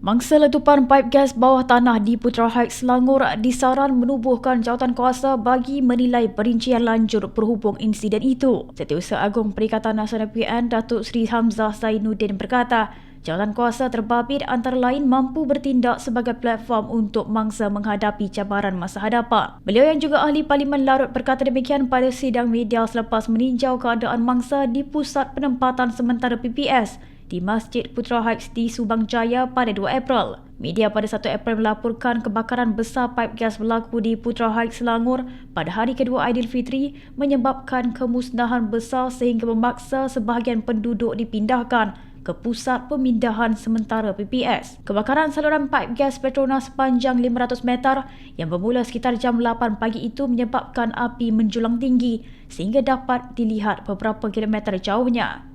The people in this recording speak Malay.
Mangsa letupan paip gas bawah tanah di Putra Heights Selangor disaran menubuhkan jawatan kuasa bagi menilai perincian lanjut berhubung insiden itu. Setiausaha Agung Perikatan Nasional PN Datuk Seri Hamzah Zainuddin berkata, jawatan kuasa terbabit antara lain mampu bertindak sebagai platform untuk mangsa menghadapi cabaran masa hadapan. Beliau yang juga ahli Parlimen Larut berkata demikian pada sidang media selepas meninjau keadaan mangsa di Pusat Penempatan Sementara PPS di Masjid Putra Heights di Subang Jaya pada 2 April. Media pada 1 April melaporkan kebakaran besar paip gas berlaku di Putra Heights Selangor pada hari kedua Aidilfitri menyebabkan kemusnahan besar sehingga memaksa sebahagian penduduk dipindahkan ke pusat pemindahan sementara PPS. Kebakaran saluran paip gas Petronas sepanjang 500 meter yang bermula sekitar jam 8 pagi itu menyebabkan api menjulang tinggi sehingga dapat dilihat beberapa kilometer jauhnya.